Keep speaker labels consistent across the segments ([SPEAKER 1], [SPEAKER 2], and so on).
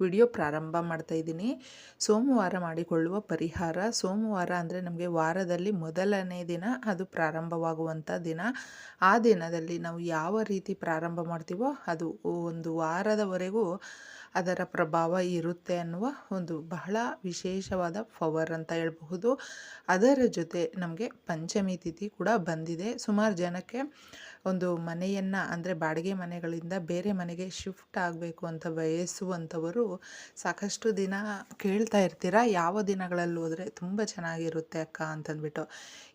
[SPEAKER 1] Video ಪ್ರಾರಂಭ ಮಾಡ್ತಾ ಇದ್ದೀನಿ. ಸೋಮವಾರ ಮಾಡಿಕೊಳ್ಳುವ ಪರಿಹಾರ. ಸೋಮವಾರ ಅಂದರೆ ನಮಗೆ ವಾರದಲ್ಲಿ ಮೊದಲನೇ ದಿನ ಅದು ಪ್ರಾರಂಭವಾಗುವಂಥ ದಿನ. ಆ ದಿನದಲ್ಲಿ ನಾವು ಯಾವ ರೀತಿ ಪ್ರಾರಂಭ ಮಾಡ್ತೀವೋ ಅದು ಒಂದು ವಾರದವರೆಗೂ ಅದರ ಪ್ರಭಾವ ಇರುತ್ತೆ ಅನ್ನುವ ಒಂದು ಬಹಳ ವಿಶೇಷವಾದ ಪವರ್ ಅಂತ ಹೇಳಬಹುದು. ಅದರ ಜೊತೆ ನಮಗೆ ಪಂಚಮಿ ತಿಥಿ ಕೂಡ ಬಂದಿದೆ. ಸುಮಾರು ಜನಕ್ಕೆ ಒಂದು ಮನೆಯನ್ನು ಅಂದರೆ ಬಾಡಿಗೆ ಮನೆಗಳಿಂದ ಬೇರೆ ಮನೆಗೆ ಶಿಫ್ಟ್ ಆಗಬೇಕು ಅಂತ ಬಯಸುವಂಥವರು ಸಾಕಷ್ಟು ದಿನ ಕೇಳ್ತಾ ಇರ್ತೀರ? ಯಾವ ದಿನಗಳಲ್ಲಿ ಹೋದರೆ ತುಂಬ ಚೆನ್ನಾಗಿರುತ್ತೆ ಅಕ್ಕ ಅಂತಂದ್ಬಿಟ್ಟು.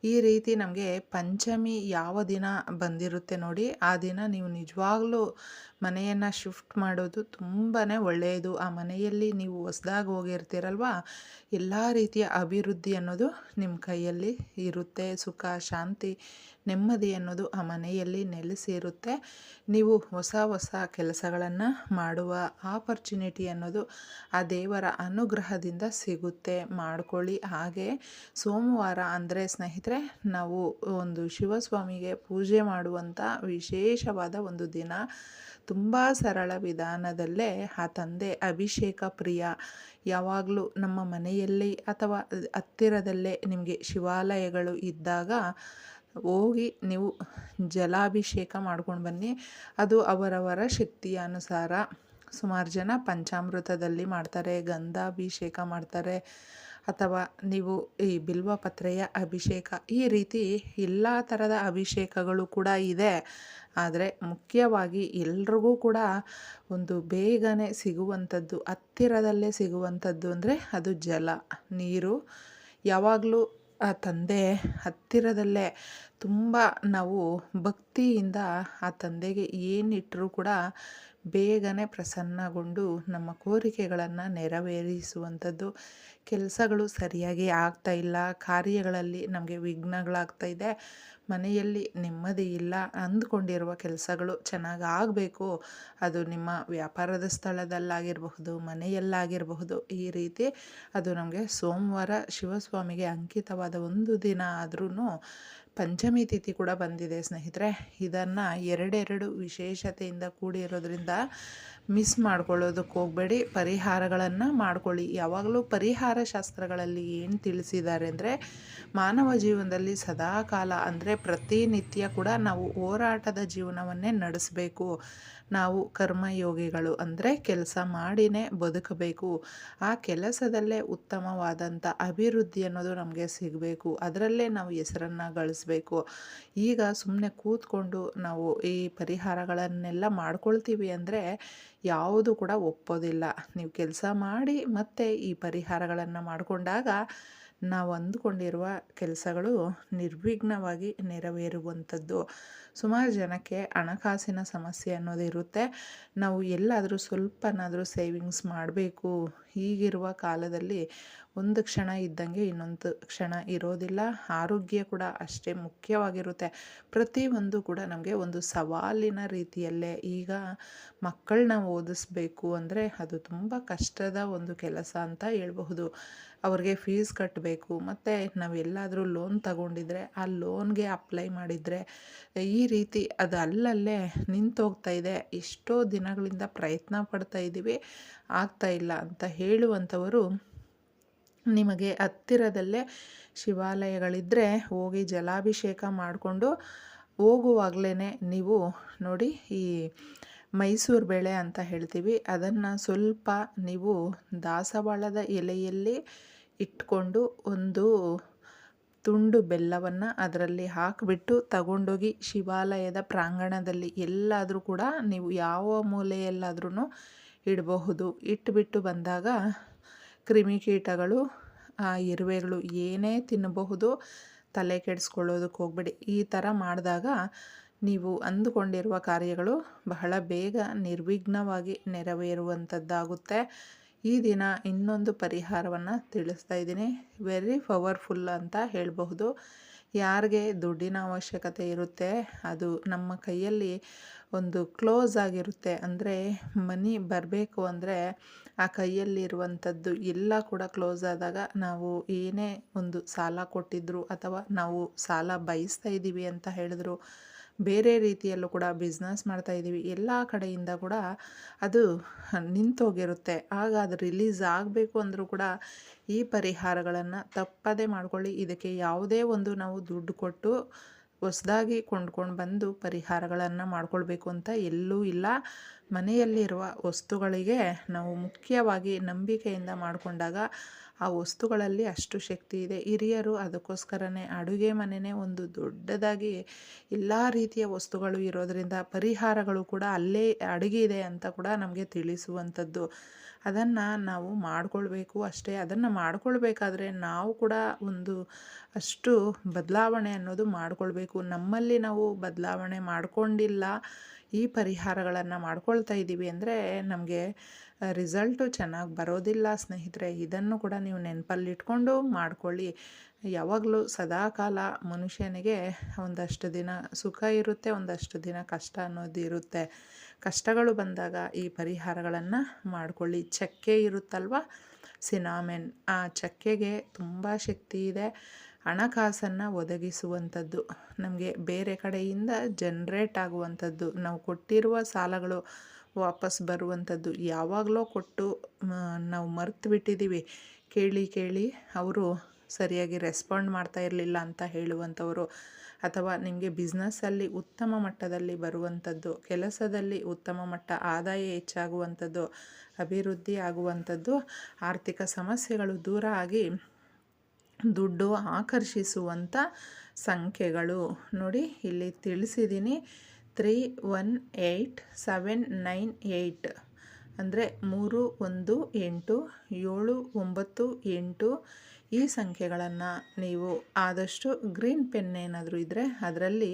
[SPEAKER 1] ಈ ರೀತಿ ನಮಗೆ ಪಂಚಮಿ ಯಾವ ದಿನ ಬಂದಿರುತ್ತೆ ನೋಡಿ, ಆ ದಿನ ನೀವು ನಿಜವಾಗ್ಲೂ ಮನೆಯನ್ನು ಶಿಫ್ಟ್ ಮಾಡೋದು ತುಂಬಾ ಒಳ್ಳೆಯದು. ಆ ಮನೆಯಲ್ಲಿ ನೀವು ಹೊಸ್ದಾಗಿ ಹೋಗಿರ್ತೀರಲ್ವ? ಎಲ್ಲ ರೀತಿಯ ಅಭಿವೃದ್ಧಿ ಅನ್ನೋದು ನಿಮ್ಮ ಕೈಯಲ್ಲಿ ಇರುತ್ತೆ. ಸುಖ, ಶಾಂತಿ, ನೆಮ್ಮದಿ ಅನ್ನೋದು ಆ ಮನೆಯಲ್ಲಿ ನೆಲೆಸಿರುತ್ತೆ. ನೀವು ಹೊಸ ಹೊಸ ಕೆಲಸಗಳನ್ನು ಮಾಡುವ ಆಪರ್ಚುನಿಟಿ ಅನ್ನೋದು ಆ ದೇವರ ಅನುಗ್ರಹದಿಂದ ಸಿಗುತ್ತೆ. ಮಾಡ್ಕೊಳ್ಳಿ. ಹಾಗೆ ಸೋಮವಾರ ಅಂದರೆ ಸ್ನೇಹಿತರೆ, ನಾವು ಒಂದು ಶಿವಸ್ವಾಮಿಗೆ ಪೂಜೆ ಮಾಡುವಂಥ ವಿಶೇಷವಾದ ಒಂದು ದಿನ. ತುಂಬ ಸರಳ ವಿಧಾನದಲ್ಲೇ ಆ ತಂದೆ ಅಭಿಷೇಕ ಪ್ರಿಯ. ಯಾವಾಗಲೂ ನಮ್ಮ ಮನೆಯಲ್ಲಿ ಅಥವಾ ಹತ್ತಿರದಲ್ಲೇ ನಿಮಗೆ ಶಿವಾಲಯಗಳು ಇದ್ದಾಗ ಹೋಗಿ ನೀವು ಜಲಾಭಿಷೇಕ ಮಾಡ್ಕೊಂಡು ಬನ್ನಿ. ಅದು ಅವರವರ ಶಕ್ತಿಯ ಅನುಸಾರ ಸುಮಾರು ಜನ ಪಂಚಾಮೃತದಲ್ಲಿ ಮಾಡ್ತಾರೆ, ಗಂಧಾಭಿಷೇಕ ಮಾಡ್ತಾರೆ. ಅಥವಾ ನೀವು ಈ ಬಿಲ್ವ ಪತ್ರೆಯ ಅಭಿಷೇಕ, ಈ ರೀತಿ ಎಲ್ಲ ಥರದ ಅಭಿಷೇಕಗಳು ಕೂಡ ಇದೆ. ಆದರೆ ಮುಖ್ಯವಾಗಿ ಎಲ್ರಿಗೂ ಕೂಡ ಒಂದು ಬೇಗನೆ ಸಿಗುವಂಥದ್ದು, ಹತ್ತಿರದಲ್ಲೇ ಸಿಗುವಂಥದ್ದು ಅಂದರೆ ಅದು ಜಲ, ನೀರು. ಯಾವಾಗಲೂ ಆ ತಂದೆ ಹತ್ತಿರದಲ್ಲೇ ತುಂಬ ನಾವು ಭಕ್ತಿಯಿಂದ ಆ ತಂದೆಗೆ ಏನಿಟ್ಟರೂ ಕೂಡ ಬೇಗನೆ ಪ್ರಸನ್ನಗೊಂಡು ನಮ್ಮ ಕೋರಿಕೆಗಳನ್ನು ನೆರವೇರಿಸುವಂಥದ್ದು. ಕೆಲಸಗಳು ಸರಿಯಾಗಿ ಆಗ್ತಾ ಇಲ್ಲ, ಕಾರ್ಯಗಳಲ್ಲಿ ನಮಗೆ ವಿಘ್ನಗಳಾಗ್ತಾ ಇದೆ, ಮನೆಯಲ್ಲಿ ನೆಮ್ಮದಿ ಇಲ್ಲ ಅಂದ್ಕೊಂಡಿರುವ ಕೆಲಸಗಳು ಚೆನ್ನಾಗಿ ಆಗಬೇಕು, ಅದು ನಿಮ್ಮ ವ್ಯಾಪಾರದ ಸ್ಥಳದಲ್ಲಾಗಿರಬಹುದು, ಮನೆಯಲ್ಲಾಗಿರಬಹುದು, ಈ ರೀತಿ ಅದು ನಮಗೆ ಸೋಮವಾರ ಶಿವಸ್ವಾಮಿಗೆ ಅಂಕಿತವಾದ ಒಂದು ದಿನ ಆದ್ರೂ ಪಂಚಮಿ ತಿಥಿ ಕೂಡ ಬಂದಿದೆ ಸ್ನೇಹಿತರೆ. ಇದನ್ನು ಎರಡೆರಡು ವಿಶೇಷತೆಯಿಂದ ಕೂಡಿರೋದ್ರಿಂದ ಮಿಸ್ ಮಾಡ್ಕೊಳ್ಳೋದಕ್ಕೆ ಹೋಗಬೇಡಿ. ಪರಿಹಾರಗಳನ್ನು ಮಾಡ್ಕೊಳ್ಳಿ. ಯಾವಾಗಲೂ ಪರಿಹಾರ ಶಾಸ್ತ್ರಗಳಲ್ಲಿ ಏನು ತಿಳಿಸಿದ್ದಾರೆ ಅಂದರೆ, ಮಾನವ ಜೀವನದಲ್ಲಿ ಸದಾಕಾಲ ಅಂದರೆ ಪ್ರತಿನಿತ್ಯ ಕೂಡ ನಾವು ಹೋರಾಟದ ಜೀವನವನ್ನೇ ನಡೆಸಬೇಕು. ನಾವು ಕರ್ಮಯೋಗಿಗಳು ಅಂದರೆ ಕೆಲಸ ಮಾಡಿನೇ ಬದುಕಬೇಕು. ಆ ಕೆಲಸದಲ್ಲೇ ಉತ್ತಮವಾದಂಥ ಅಭಿವೃದ್ಧಿ ಅನ್ನೋದು ನಮಗೆ ಸಿಗಬೇಕು. ಅದರಲ್ಲೇ ನಾವು ಹೆಸರನ್ನು ಗಳಿಸ್ಬೇಕು. ಈಗ ಸುಮ್ಮನೆ ಕೂತ್ಕೊಂಡು ನಾವು ಈ ಪರಿಹಾರಗಳನ್ನೆಲ್ಲ ಮಾಡ್ಕೊಳ್ತೀವಿ ಅಂದರೆ ಯಾವುದು ಕೂಡ ಒಪ್ಪೋದಿಲ್ಲ. ನೀವು ಕೆಲಸ ಮಾಡಿ ಮತ್ತೆ ಈ ಪರಿಹಾರಗಳನ್ನು ಮಾಡಿಕೊಂಡಾಗ ನಾವು ಅಂದುಕೊಂಡಿರುವ ಕೆಲಸಗಳು ನಿರ್ವಿಘ್ನವಾಗಿ ನೆರವೇರುವಂಥದ್ದು. ಸುಮಾರು ಜನಕ್ಕೆ ಹಣಕಾಸಿನ ಸಮಸ್ಯೆ ಅನ್ನೋದು ಇರುತ್ತೆ. ನಾವು ಎಲ್ಲಾದರೂ ಸ್ವಲ್ಪನಾದರೂ ಸೇವಿಂಗ್ಸ್ ಮಾಡಬೇಕು. ಈಗಿರುವ ಕಾಲದಲ್ಲಿ ಒಂದು ಕ್ಷಣ ಇದ್ದಂಗೆ ಇನ್ನೊಂದು ಕ್ಷಣ ಇರೋದಿಲ್ಲ. ಆರೋಗ್ಯ ಕೂಡ ಅಷ್ಟೇ ಮುಖ್ಯವಾಗಿರುತ್ತೆ. ಪ್ರತಿಯೊಂದು ಕೂಡ ನಮಗೆ ಒಂದು ಸವಾಲಿನ ರೀತಿಯಲ್ಲೇ ಈಗ ಮಕ್ಕಳನ್ನ ಓದಿಸ್ಬೇಕು ಅಂದರೆ ಅದು ತುಂಬ ಕಷ್ಟದ ಒಂದು ಕೆಲಸ ಅಂತ ಹೇಳ್ಬಹುದು. ಅವ್ರಿಗೆ ಫೀಸ್ ಕಟ್ಟಬೇಕು ಮತ್ತು ನಾವೆಲ್ಲಾದರೂ ಲೋನ್ ತಗೊಂಡಿದ್ರೆ ಆ ಲೋನ್ಗೆ ಅಪ್ಲೈ ಮಾಡಿದರೆ ಈ ರೀತಿ ಅದು ಅಲ್ಲಲ್ಲೇ ನಿಂತೋಗ್ತಾ ಇದೆ. ಎಷ್ಟೋ ದಿನಗಳಿಂದ ಪ್ರಯತ್ನ ಪಡ್ತಾ ಇದ್ದೀವಿ ಆಗ್ತಾ ಇಲ್ಲ ಅಂತ ಹೇಳುವಂಥವರು ನಿಮಗೆ ಹತ್ತಿರದಲ್ಲೇ ಶಿವಾಲಯಗಳಿದ್ದರೆ ಹೋಗಿ ಜಲಾಭಿಷೇಕ ಮಾಡಿಕೊಂಡು ಹೋಗುವಾಗಲೇ ನೀವು ನೋಡಿ ಈ ಮೈಸೂರು ಬೇಳೆ ಅಂತ ಹೇಳ್ತೀವಿ. ಅದನ್ನು ಸ್ವಲ್ಪ ನೀವು ದಾಸವಾಳದ ಎಲೆಯಲ್ಲಿ ಇಟ್ಕೊಂಡು ಒಂದು ತುಂಡು ಬೆಲ್ಲವನ್ನು ಅದರಲ್ಲಿ ಹಾಕಿಬಿಟ್ಟು ತಗೊಂಡೋಗಿ ಶಿವಾಲಯದ ಪ್ರಾಂಗಣದಲ್ಲಿ ಎಲ್ಲಾದರೂ ಕೂಡ ನೀವು ಯಾವ ಮೂಲೆಯಲ್ಲಾದ್ರೂ ಇಡಬಹುದು. ಇಟ್ಬಿಟ್ಟು ಬಂದಾಗ ಕ್ರಿಮಿಕೀಟಗಳು ಆ, ಇರುವೆಗಳು ಏನೇ ತಿನ್ನಬಹುದು, ತಲೆ ಕೆಡಿಸ್ಕೊಳ್ಳೋದಕ್ಕೆ ಹೋಗ್ಬೇಡಿ. ಈ ಥರ ಮಾಡಿದಾಗ ನೀವು ಅಂದುಕೊಂಡಿರುವ ಕಾರ್ಯಗಳು ಬಹಳ ಬೇಗ ನಿರ್ವಿಘ್ನವಾಗಿ ನೆರವೇರುವಂಥದ್ದಾಗುತ್ತೆ. ಈ ದಿನ ಇನ್ನೊಂದು ಪರಿಹಾರವನ್ನು ತಿಳಿಸ್ತಾ ಇದ್ದೀನಿ. ವೆರಿ ಪವರ್ಫುಲ್ ಅಂತ ಹೇಳಬಹುದು. ಯಾರಿಗೆ ದುಡ್ಡಿನ ಅವಶ್ಯಕತೆ ಇರುತ್ತೆ, ಅದು ನಮ್ಮ ಕೈಯಲ್ಲಿ ಒಂದು ಕ್ಲೋಸ್ ಆಗಿರುತ್ತೆ ಅಂದರೆ ಮನಿ ಬರಬೇಕು ಅಂದರೆ ಆ ಕೈಯಲ್ಲಿರುವಂಥದ್ದು ಎಲ್ಲ ಕೂಡ ಕ್ಲೋಸ್ ಆದಾಗ ನಾವು ಏನೇ ಒಂದು ಸಾಲ ಕೊಟ್ಟಿದ್ರು ಅಥವಾ ನಾವು ಸಾಲ ಬಯಸ್ತಾ ಇದ್ದೀವಿ ಅಂತ ಹೇಳಿದ್ರು ಬೇರೆ ರೀತಿಯಲ್ಲೂ ಕೂಡ ಬಿಸ್ನೆಸ್ ಮಾಡ್ತಾ ಇದ್ದೀವಿ. ಎಲ್ಲ ಕಡೆಯಿಂದ ಕೂಡ ಅದು ನಿಂತೋಗಿರುತ್ತೆ. ಆಗ ಅದು ರಿಲೀಸ್ ಆಗಬೇಕು ಅಂದರೂ ಕೂಡ ಈ ಪರಿಹಾರಗಳನ್ನು ತಪ್ಪದೇ ಮಾಡ್ಕೊಳ್ಳಿ. ಇದಕ್ಕೆ ಯಾವುದೇ ಒಂದು ನಾವು ದುಡ್ಡು ಕೊಟ್ಟು ಹೊಸದಾಗಿ ಕೊಂಡ್ಕೊಂಡು ಬಂದು ಪರಿಹಾರಗಳನ್ನು ಮಾಡಿಕೊಳ್ಬೇಕು ಅಂತ ಎಲ್ಲೂ ಇಲ್ಲ. ಮನೆಯಲ್ಲಿರುವ ವಸ್ತುಗಳಿಗೆ ನಾವು ಮುಖ್ಯವಾಗಿ ನಂಬಿಕೆಯಿಂದ ಮಾಡಿಕೊಂಡಾಗ ಆ ವಸ್ತುಗಳಲ್ಲಿ ಅಷ್ಟು ಶಕ್ತಿ ಇದೆ. ಹಿರಿಯರು ಅದಕ್ಕೋಸ್ಕರನೇ ಅಡುಗೆ ಮನೆಯೇ ಒಂದು ದೊಡ್ಡದಾಗಿ ಎಲ್ಲ ರೀತಿಯ ವಸ್ತುಗಳು ಇರೋದರಿಂದ ಪರಿಹಾರಗಳು ಕೂಡ ಅಲ್ಲೇ ಅಡುಗೆ ಇದೆ ಅಂತ ಕೂಡ ನಮಗೆ ತಿಳಿಸುವಂಥದ್ದು. ಅದನ್ನು ನಾವು ಮಾಡಿಕೊಳ್ಬೇಕು ಅಷ್ಟೇ. ಅದನ್ನು ಮಾಡಿಕೊಳ್ಬೇಕಾದ್ರೆ ನಾವು ಕೂಡ ಒಂದು ಅಷ್ಟು ಬದಲಾವಣೆ ಅನ್ನೋದು ಮಾಡಿಕೊಳ್ಬೇಕು. ನಮ್ಮಲ್ಲಿ ನಾವು ಬದಲಾವಣೆ ಮಾಡಿಕೊಂಡಿಲ್ಲ ಈ ಪರಿಹಾರಗಳನ್ನು ಮಾಡ್ಕೊಳ್ತಾ ಇದ್ದೀವಿ ಅಂದರೆ ನಮಗೆ ರಿಸಲ್ಟು ಚೆನ್ನಾಗಿ ಬರೋದಿಲ್ಲ ಸ್ನೇಹಿತರೆ, ಇದನ್ನು ಕೂಡ ನೀವು ನೆನಪಲ್ಲಿಟ್ಕೊಂಡು ಮಾಡ್ಕೊಳ್ಳಿ. ಯಾವಾಗಲೂ ಸದಾಕಾಲ ಮನುಷ್ಯನಿಗೆ ಒಂದಷ್ಟು ದಿನ ಸುಖ ಇರುತ್ತೆ, ಒಂದಷ್ಟು ದಿನ ಕಷ್ಟ ಅನ್ನೋದು ಇರುತ್ತೆ. ಕಷ್ಟಗಳು ಬಂದಾಗ ಈ ಪರಿಹಾರಗಳನ್ನು ಮಾಡಿಕೊಳ್ಳಿ. ಚಕ್ಕೆ ಇರುತ್ತಲ್ವ? ಸಿನಾಮೆನ್. ಆ ಚಕ್ಕೆಗೆ ತುಂಬ ಶಕ್ತಿ ಇದೆ. ಹಣಕಾಸನ್ನು ಒದಗಿಸುವಂಥದ್ದು, ನಮಗೆ ಬೇರೆ ಕಡೆಯಿಂದ ಜನ್ರೇಟ್ ಆಗುವಂಥದ್ದು. ನಾವು ಕೊಟ್ಟಿರುವ ಸಾಲಗಳು ವಾಪಸ್ ಬರುವಂಥದ್ದು. ಯಾವಾಗಲೋ ಕೊಟ್ಟು ನಾವು ಮರ್ತು ಬಿಟ್ಟಿದ್ದೀವಿ ಕೇಳಿ ಕೇಳಿ ಅವರು ಸರಿಯಾಗಿ ರೆಸ್ಪಾಂಡ್ ಮಾಡ್ತಾ ಇರಲಿಲ್ಲ ಅಂತ ಹೇಳುವಂಥವರು. ಅಥವಾ ನಿಮಗೆ ಬಿಸ್ನೆಸ್ಸಲ್ಲಿ ಉತ್ತಮ ಮಟ್ಟದಲ್ಲಿ ಬರುವಂಥದ್ದು, ಕೆಲಸದಲ್ಲಿ ಉತ್ತಮ ಮಟ್ಟ ಆದಾಯ ಹೆಚ್ಚಾಗುವಂಥದ್ದು, ಅಭಿವೃದ್ಧಿ ಆಗುವಂಥದ್ದು, ಆರ್ಥಿಕ ಸಮಸ್ಯೆಗಳು ದೂರ ಆಗಿ ದುಡ್ಡು ಆಕರ್ಷಿಸುವಂಥ ಸಂಖ್ಯೆಗಳು. ನೋಡಿ, ಇಲ್ಲಿ ತಿಳಿಸಿದ್ದೀನಿ. Three one eight seven nine eight ಅಂದರೆ ಮೂರು ಒಂದು ಎಂಟು ಏಳು ಒಂಬತ್ತು ಎಂಟು ಈ ಸಂಖ್ಯೆಗಳನ್ನು ನೀವು ಆದಷ್ಟು ಗ್ರೀನ್ ಪೆನ್ ಏನಾದರೂ ಇದ್ದರೆ ಅದರಲ್ಲಿ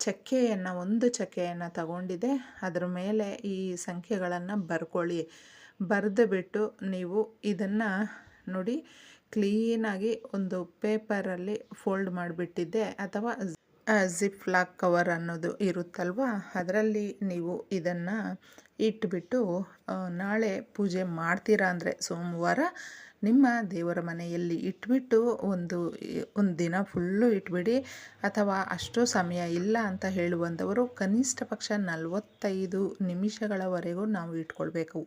[SPEAKER 1] ಚಕ್ಕೆಯನ್ನು, ಒಂದು ಚಕ್ಕೆಯನ್ನು ತಗೊಂಡಿದೆ. ಅದರ ಮೇಲೆ ಈ ಸಂಖ್ಯೆಗಳನ್ನು ಬರ್ಕೊಳ್ಳಿ. ಬರೆದು ಬಿಟ್ಟು ನೀವು ಇದನ್ನು ನೋಡಿ, ಕ್ಲೀನಾಗಿ ಒಂದು ಪೇಪರಲ್ಲಿ ಫೋಲ್ಡ್ ಮಾಡಿಬಿಟ್ಟಿದ್ದೆ. ಅಥವಾ ಜಿಪ್ ಲಾಕ್ ಕವರ್ ಅನ್ನೋದು ಇರುತ್ತಲ್ವ? ಅದರಲ್ಲಿ ನೀವು ಇದನ್ನು ಇಟ್ಬಿಟ್ಟು ನಾಳೆ ಪೂಜೆ ಮಾಡ್ತೀರಾ ಅಂದರೆ ಸೋಮವಾರ ನಿಮ್ಮ ದೇವರ ಮನೆಯಲ್ಲಿ ಇಟ್ಬಿಟ್ಟು ಒಂದು ಒಂದು ದಿನ ಫುಲ್ಲು ಇಟ್ಬಿಡಿ. ಅಥವಾ ಅಷ್ಟು ಸಮಯ ಇಲ್ಲ ಅಂತ ಹೇಳುವಂಥವರು ಕನಿಷ್ಠ ಪಕ್ಷ ನಲವತ್ತೈದು ನಿಮಿಷಗಳವರೆಗೂ ನಾವು ಇಟ್ಕೊಳ್ಬೇಕು.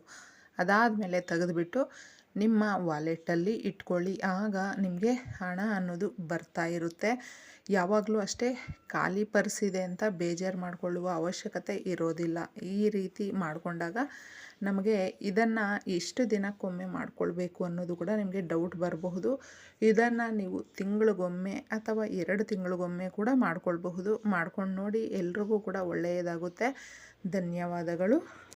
[SPEAKER 1] ಅದಾದಮೇಲೆ ತೆಗೆದುಬಿಟ್ಟು ನಿಮ್ಮ ವಾಲೆಟಲ್ಲಿ ಇಟ್ಕೊಳ್ಳಿ. ಆಗ ನಿಮಗೆ ಹಣ ಅನ್ನೋದು ಬರ್ತಾ ಇರುತ್ತೆ. ಯಾವಾಗಲೂ ಅಷ್ಟೇ ಖಾಲಿ ಪರ್ಸಿದೆ ಅಂತ ಬೇಜಾರು ಮಾಡಿಕೊಳ್ಳುವ ಅವಶ್ಯಕತೆ ಇರೋದಿಲ್ಲ. ಈ ರೀತಿ ಮಾಡಿಕೊಂಡಾಗ ನಮಗೆ ಇದನ್ನು ಎಷ್ಟು ದಿನಕ್ಕೊಮ್ಮೆ ಮಾಡಿಕೊಳ್ಬೇಕು ಅನ್ನೋದು ಕೂಡ ನಿಮಗೆ ಡೌಟ್ ಬರಬಹುದು. ಇದನ್ನು ನೀವು ತಿಂಗಳಿಗೊಮ್ಮೆ ಅಥವಾ ಎರಡು ತಿಂಗಳಿಗೊಮ್ಮೆ ಕೂಡ ಮಾಡಿಕೊಳ್ಬಹುದು. ಮಾಡ್ಕೊಂಡು ನೋಡಿ ಎಲ್ರಿಗೂ ಕೂಡ ಒಳ್ಳೆಯದಾಗುತ್ತೆ. ಧನ್ಯವಾದಗಳು.